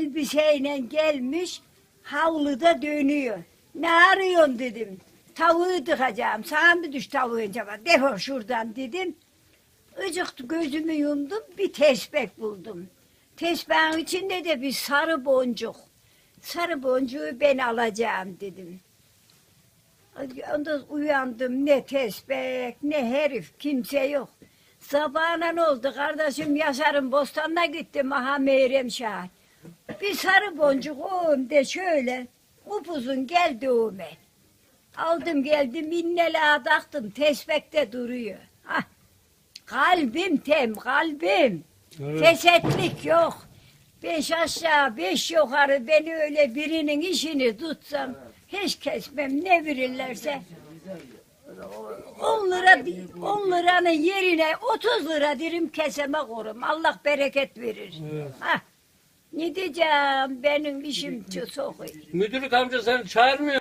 elbiseyle gelmiş havluda dönüyor. Ne arıyorsun dedim. Tavuğu tıkacağım. Sana mı düş tavuğun cevabı? Defol şuradan dedim. Icıktı gözümü yumdum. Bir tesbih buldum. Tesbihin içinde de bir sarı boncuk. Sarı boncuğu ben alacağım dedim. Ondan uyandım ne tesbih ne herif kimse yok. Sabahına ne oldu kardeşim Yaşar'ın bostanına gittim aha Meyrem Şah. Bir sarı boncuk oğumda şöyle upuzun geldi oğume. Aldım geldim innela taktım tesbekte duruyor. Hah. Kalbim tem kalbim. Evet. Tesetlik yok. Beş aşağı beş yukarı beni öyle birinin işini tutsam hiç kesmem ne verirlerse. 10 lira, 10 liranın yerine 30 lira dirim keseme korum. Allah bereket verir. Evet. Hah. Ne diyeceğim benim işim çok iyi. Müdürlük amca seni çağırmıyor.